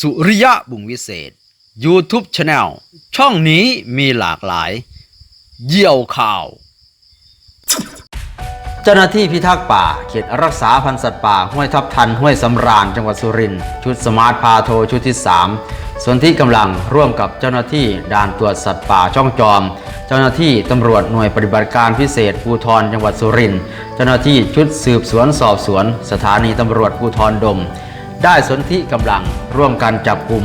สุริยะบุงวิเศษ YouTube Channel ช่องนี้มีหลากหลาย เยี่ยวข่าว เจ้าหน้าที่พิทักษ์ป่า เขตรักษาพันธุ์สัตว์ป่า ห้วยทับทัน ห้วยสำราญจังหวัดสุรินทร์ชุดสมาร์ทพาโทชุดที่ 3 ส่วนที่กำลังร่วมกับเจ้าหน้าที่ด่านตรวจสัตว์ป่าช่องจอม เจ้าหน้าที่ตำรวจหน่วยปฏิบัติการพิเศษภูธรจังหวัดสุรินทร์เจ้าหน้าที่ชุดสืบสวนสอบสวน สถานีตำรวจภูธรดม ได้สนธิกำลังร่วมกันจับกลุ่ม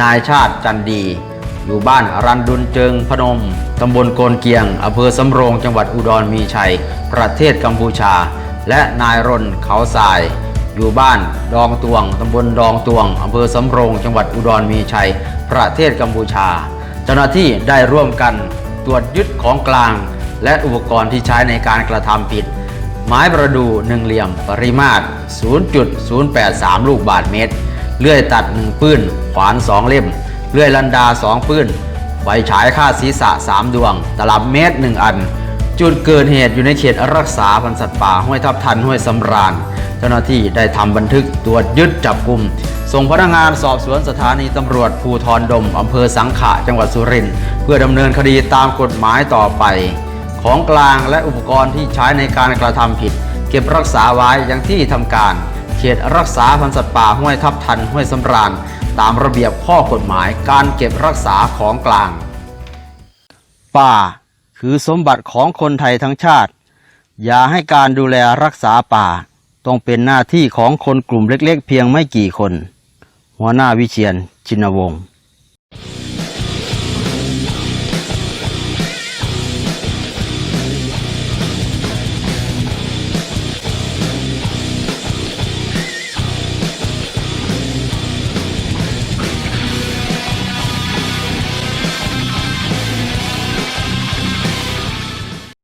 นายชาติจันดี อยู่บ้านรันดุลเจิงพนมตำบลโกนเกียงอำเภอสำโรงจังหวัดอุดรมีชัย ประเทศกัมพูชา และนายรนเขาทราย อยู่บ้านดองตวงตำบลดองตวงอำเภอสำโรงจังหวัดอุดรมีชัย ประเทศกัมพูชา เจ้าหน้าที่ได้ร่วมกันตรวจยึดของกลาง และอุปกรณ์ที่ใช้ในการกระทำผิด ไม้ประดูหนึ่งเหลี่ยมปริมาตร 0.083 ลูกบาทเมตร เลื่อยตัดหนึ่งปื้น ขวานสองเล่ม เลื่อยลันดาสองปื้นไฟฉายค่าศีรษะ 3 ดวง ตลับเมตร 1 อัน จุดเกิดเหตุอยู่ในเขตรักษาพันธุ์สัตว์ป่าห้วยทับทันห้วยสำราญ เจ้าหน้าที่ได้ทำบันทึกตรวจยึดจับกลุ่มส่งพนักงานสอบสวนสถานีตำรวจภูทรดมอำเภอสังขะจังหวัดสุรินทร์เพื่อดำเนินคดีตามกฎหมายต่อไป ของกลางและอุปกรณ์ที่ใช้ในการกระทำผิด เก็บรักษาไว้อย่างที่ทำการ เขตรักษาพันธุ์สัตว์ป่าห้วยทับทันห้วยสำราญ ตามระเบียบข้อกฎหมายการเก็บรักษาของกลาง ป่า คือสมบัติของคนไทยทั้งชาติ อย่าให้การดูแลรักษาป่า ต้องเป็นหน้าที่ของคนกลุ่มเล็กๆ เพียงไม่กี่คน หัวหน้าวิเชียนชินวงศ์